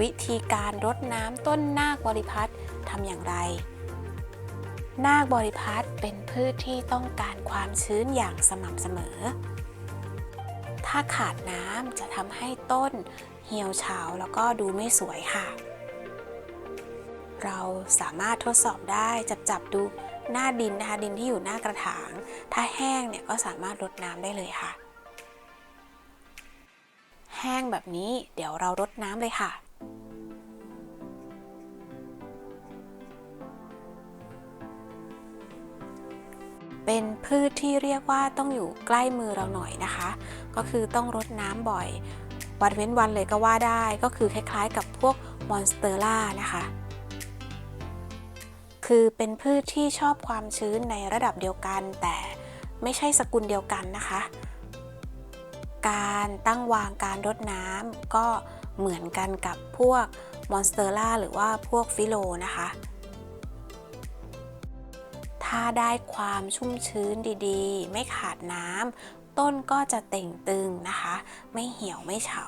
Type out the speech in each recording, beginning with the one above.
วิธีการรดน้ำต้นนาคบริพัตรทำอย่างไร นาคบริพัตรเป็นพืชที่ต้องการความชื้นอย่างสม่ำเสมอ ถ้าขาดน้ำจะทำให้ต้นเหี่ยวเฉาแล้วก็ดูไม่สวยค่ะ เราสามารถทดสอบได้จับจับดูหน้าดินนะคะดินที่อยู่หน้ากระถาง ถ้าแห้งเนี่ยก็สามารถรดน้ำได้เลยค่ะ แห้งแบบนี้เดี๋ยวเรารดน้ำเลยค่ะ เป็นพืชที่เรียกว่าต้องอยู่ใกล้มือเราหน่อยนะคะ ก็คือต้องรดน้ำบ่อย วันเว้นวันเลยก็ว่าได้ ก็คือคล้ายๆ กับพวกมอนสเตอร่านะคะคือเป็นพืชที่ชอบความชื้นในระดับเดียวกัน แต่ไม่ใช่สกุลเดียวกันนะคะ การตั้งวางการรดน้ำก็เหมือนกันกับพวกมอนสเตอร่าหรือว่าพวกฟิโลนะคะ ถ้าได้ความชุ่มชื้นดีๆ ไม่ขาดน้ำต้นก็จะเต่งตึงนะคะ ไม่เหี่ยวไม่เฉา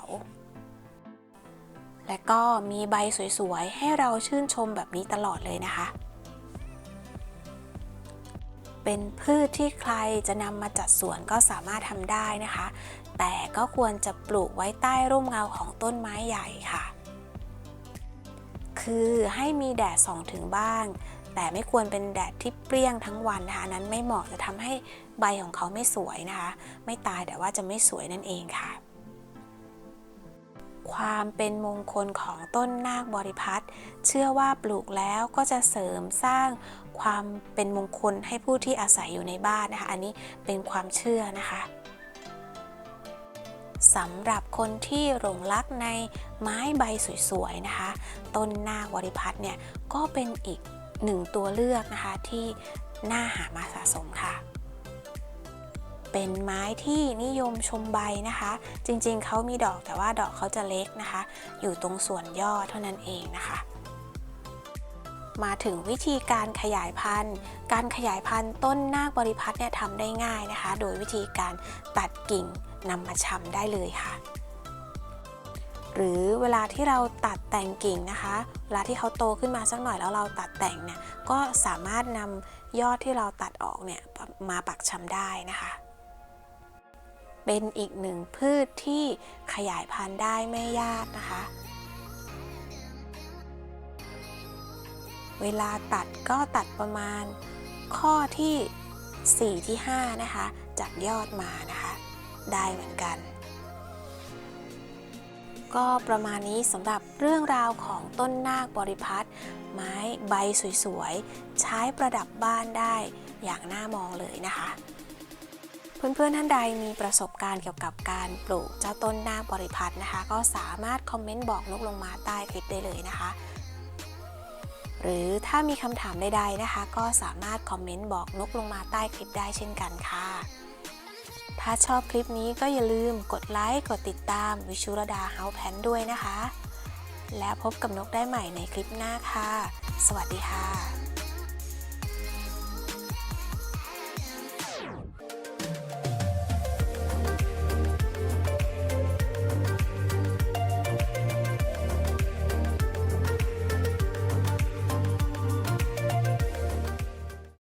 และก็มีใบสวยๆ ให้เราชื่นชมแบบนี้ตลอดเลยนะคะ เป็นพืชที่ใครจะนำมาจัดสวนก็สามารถทำได้นะคะ แต่ก็ควรจะปลูกไว้ใต้ร่มเงาของต้นไม้ใหญ่ค่ะ คือให้มีแดดส่องถึงบ้าง แต่ไม่ควรเป็นแดดที่เปรี้ยงทั้งวันนะคะนนั้นไม่เหมาะจะทำให้ใบของเขาไม่สวยนะคะ ไม่ตายแต่ว่าจะไม่สวยนั่นเองค่ะ ความเป็นมงคลของต้นนาคบริพัตรเชื่อว่าปลูกแล้วก็จะเสริมสร้างความเป็นมงคลให้ผู้ที่อาศัยอยู่ในบ้านนะคะ อันนี้เป็นความเชื่อนะคะสำหรับคนที่หลงรักในไม้ใบสวยๆนะคะ ต้นนาคบริพัตรเนี่ยก็เป็นอีก หนึ่งตัวเลือกนะคะที่น่าหามาสะสมค่ะ เป็นไม้ที่นิยมชมใบนะคะ จริงๆเขามีดอกแต่ว่าดอกเขาจะเล็กนะคะ อยู่ตรงส่วนยอดเท่านั้นเองนะคะมาถึงวิธีการขยายพันธุ์ การขยายพันธุ์ต้นนาคบริพัตรเนี่ยทำได้ง่ายนะคะ โดยวิธีการตัดกิ่งนำมาชำได้เลยค่ะ หรือเวลาที่เราตัดแต่งกิ่งนะคะ เวลาที่เขาโตขึ้นมาสักหน่อยแล้วเราตัดแต่งเนี่ยก็สามารถนำยอดที่เราตัดออกเนี่ยมาปักชำได้นะคะ เป็นอีกหนึ่งพืชที่ขยายพันธุ์ได้ไม่ยากนะคะ เวลาตัดก็ตัดประมาณข้อที่ 4 ที่ 5 นะคะ จากยอดมานะคะ ได้เหมือนกัน ก็ประมาณนี้สำหรับเรื่องราวของต้นนาคบริพัตรไม้ใบสวยๆ ใช้ประดับบ้านได้อย่างน่ามองเลยนะคะ เพื่อนๆท่านใดมีประสบการณ์เกี่ยวกับการปลูกเจ้าต้นนาคบริพัตรนะคะ ก็สามารถคอมเมนต์บอกนกลงมาใต้คลิปได้เลยนะคะ หรือถ้ามีคำถามใดๆนะคะ ก็สามารถคอมเมนต์บอกนกลงมาใต้คลิปได้เช่นกันค่ะ ถ้าชอบคลิปนี้ก็อย่าลืมกดไลค์ กดติดตามวิชุรดาเฮาแพนด้วยนะคะ แล้วพบกับนกได้ใหม่ในคลิปหน้าค่ะ สวัสดีค่ะ